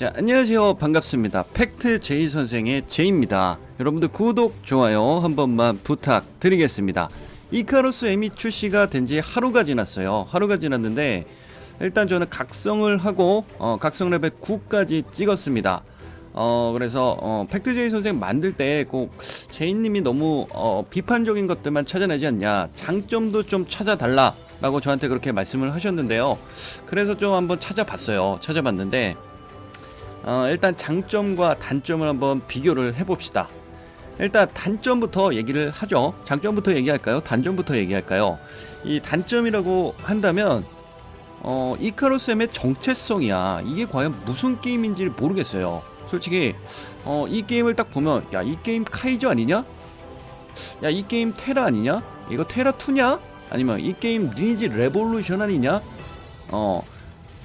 자, 안녕하세요. 반갑습니다. 팩트 제이 선생의 제이입니다. 여러분들 구독, 좋아요 한 번만 부탁드리겠습니다. 이카루스 M이 출시가 된 지 하루가 지났어요. 하루가 지났는데 일단 저는 각성을 하고 어, 각성 레벨 9까지 찍었습니다. 어 그래서 어, 팩트 제이 선생 만들 때 꼭 제이님이 너무 어, 비판적인 것들만 찾아내지 않냐 장점도 좀 찾아달라라고 저한테 그렇게 말씀을 하셨는데요. 그래서 좀 한번 찾아봤어요. 찾아봤는데 어, 일단 장점과 단점을 한번 비교를 해봅시다. 일단 단점부터 얘기를 하죠. 장점부터 얘기할까요? 단점부터 얘기할까요? 이 단점이라고 한다면 어, 이카루스 M의 정체성이야. 이게 과연 무슨 게임인지 모르겠어요. 솔직히 어, 이 게임을 딱 보면 야 이 게임 카이저 아니냐? 야 이 게임 테라 아니냐? 이거 테라 2냐? 아니면 이 게임 리니지 레볼루션 아니냐? 어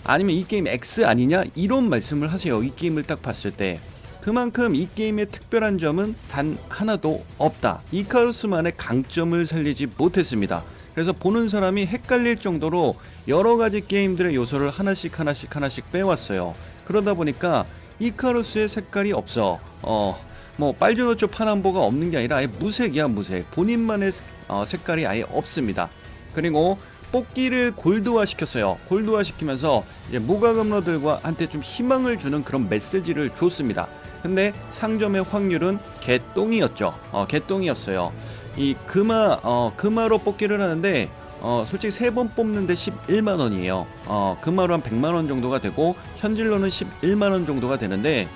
아니면 이 게임 X 아니냐? 이런 말씀을 하세요. 이 게임을 딱 봤을 때. 그만큼 이 게임의 특별한 점은 단 하나도 없다. 이카루스만의 강점을 살리지 못했습니다. 그래서 보는 사람이 헷갈릴 정도로 여러 가지 게임들의 요소를 하나씩 하나씩 하나씩 빼왔어요. 그러다 보니까 이카루스의 색깔이 없어. 어, 뭐 빨주노초 파남보가 없는 게 아니라 아예 무색이야 무색. 본인만의 어, 색깔이 아예 없습니다. 그리고 뽑기를 골드화 시켰어요. 골드화 시키면서 이제 무과금러들과 한테 좀 희망을 주는 그런 메시지를 줬습니다. 근데 상점의 확률은 개똥이었죠. 어, 개똥이었어요. 이 금화 어, 금화로 뽑기를 하는데 어, 솔직히 세 번 뽑는데 11만 원이에요. 어, 금화로 한 100만 원 정도가 되고 현질로는 11만 원 정도가 되는데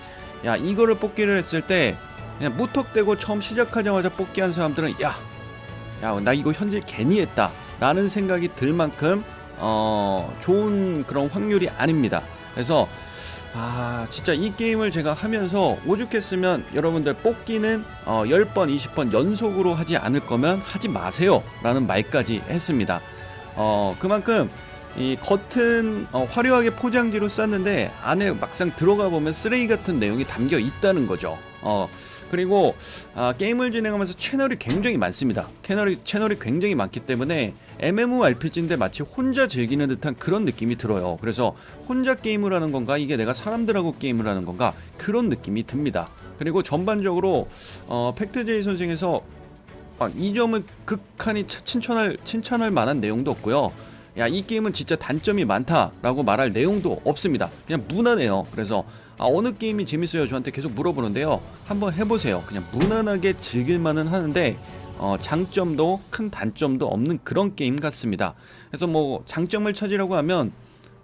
야 이거를 뽑기를 했을 때 그냥 무턱대고 처음 시작하자마자 뽑기 한 사람들은 야, 야 나 이거 현질 괜히 했다. 라는 생각이 들 만큼 어, 좋은 그런 확률이 아닙니다. 그래서 아 진짜 이 게임을 제가 하면서 오죽했으면 여러분들 뽑기는 어, 10번 20번 연속으로 하지 않을 거면 하지 마세요. 라는 말까지 했습니다. 어 그만큼 이 겉은 어, 화려하게 포장지로 쌌는데 안에 막상 들어가 보면 쓰레기 같은 내용이 담겨 있다는 거죠. 어 그리고 아, 게임을 진행하면서 채널이 굉장히 많습니다 채널이 채널이 굉장히 많기 때문에 MMORPG인데 마치 혼자 즐기는 듯한 그런 느낌이 들어요. 그래서 혼자 게임을 하는 건가 이게 내가 사람들하고 게임을 하는 건가 그런 느낌이 듭니다. 그리고 전반적으로 어, 팩트제이 선생에서 아, 이 점을 극한히 차- 칭찬할 칭찬할 만한 내용도 없고요. 야 이 게임은 진짜 단점이 많다라고 말할 내용도 없습니다. 그냥 무난해요. 그래서 아, 어느 게임이 재밌어요? 저한테 계속 물어보는데요. 한번 해보세요. 그냥 무난하게 즐길만은 하는데 어, 장점도 큰 단점도 없는 그런 게임 같습니다. 그래서 뭐 장점을 찾으려고 하면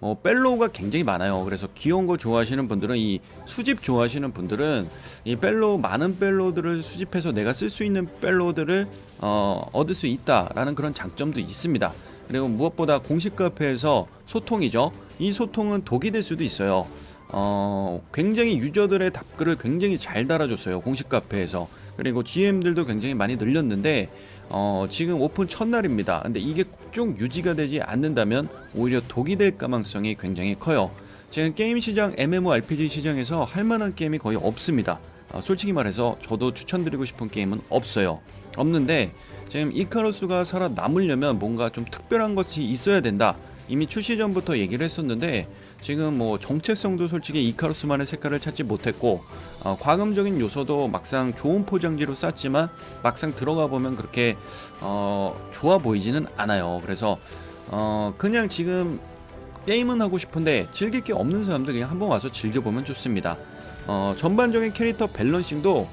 어, 펠로우가 굉장히 많아요. 그래서 귀여운 거 좋아하시는 분들은 이 수집 좋아하시는 분들은 이 펠로우 많은 펠로우들을 수집해서 내가 쓸 수 있는 펠로우들을 어, 얻을 수 있다라는 그런 장점도 있습니다. 그리고 무엇보다 공식 카페에서 소통이죠. 이 소통은 독이 될 수도 있어요. 어, 굉장히 유저들의 답글을 굉장히 잘 달아줬어요. 공식 카페에서. 그리고 GM들도 굉장히 많이 늘렸는데 어, 지금 오픈 첫날입니다. 근데 이게 쭉 유지가 되지 않는다면 오히려 독이 될 가능성이 굉장히 커요. 지금 게임 시장 MMORPG 시장에서 할 만한 게임이 거의 없습니다. 어, 솔직히 말해서 저도 추천드리고 싶은 게임은 없어요. 없는데 지금 이카루스가 살아남으려면 뭔가 좀 특별한 것이 있어야 된다. 이미 출시 전부터 얘기를 했었는데 지금 뭐 정체성도 솔직히 이카루스만의 색깔을 찾지 못했고 어, 과금적인 요소도 막상 좋은 포장지로 쌌지만 막상 들어가 보면 그렇게 어, 좋아 보이지는 않아요. 그래서 어, 그냥 지금 게임은 하고 싶은데 즐길 게 없는 사람들 그냥 한번 와서 즐겨보면 좋습니다. 어, 전반적인 캐릭터 밸런싱도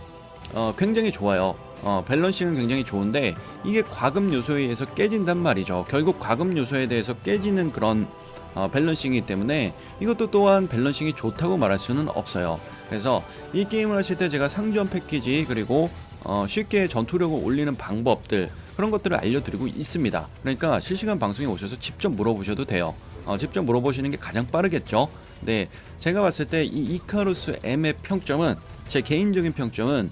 어, 굉장히 좋아요. 어, 밸런싱은 굉장히 좋은데 이게 과금 요소에 의해서 깨진단 말이죠. 결국 과금 요소에 대해서 깨지는 그런 어, 밸런싱이기 때문에 이것도 또한 밸런싱이 좋다고 말할 수는 없어요. 그래서 이 게임을 하실 때 제가 상점 패키지 그리고 어, 쉽게 전투력을 올리는 방법들 그런 것들을 알려드리고 있습니다. 그러니까 실시간 방송에 오셔서 직접 물어보셔도 돼요. 어, 직접 물어보시는 게 가장 빠르겠죠. 네, 제가 봤을 때 이 이카루스 M의 평점은 제 개인적인 평점은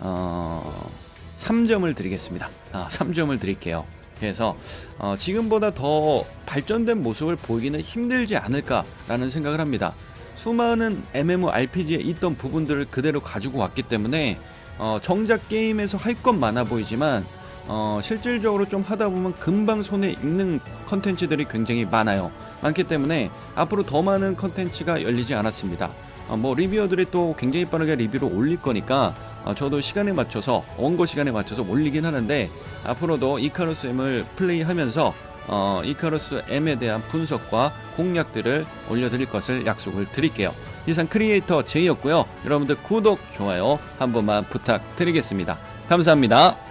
어, 3점을 드리겠습니다. 아, 3점을 드릴게요. 그래서 어, 지금보다 더 발전된 모습을 보이기는 힘들지 않을까라는 생각을 합니다. 수많은 MMORPG에 있던 부분들을 그대로 가지고 왔기 때문에 어, 정작 게임에서 할 건 많아 보이지만 어, 실질적으로 좀 하다 보면 금방 손에 익는 컨텐츠들이 굉장히 많아요. 많기 때문에 앞으로 더 많은 컨텐츠가 열리지 않았습니다. 어, 뭐 리뷰어들이 또 굉장히 빠르게 리뷰를 올릴 거니까 어, 저도 시간에 맞춰서 원고 시간에 맞춰서 올리긴 하는데 앞으로도 이카루스 M을 플레이하면서 어, 이카루스 M에 대한 분석과 공략들을 올려드릴 것을 약속을 드릴게요. 이상 크리에이터 제이였고요. 여러분들 구독, 좋아요 한 번만 부탁드리겠습니다. 감사합니다.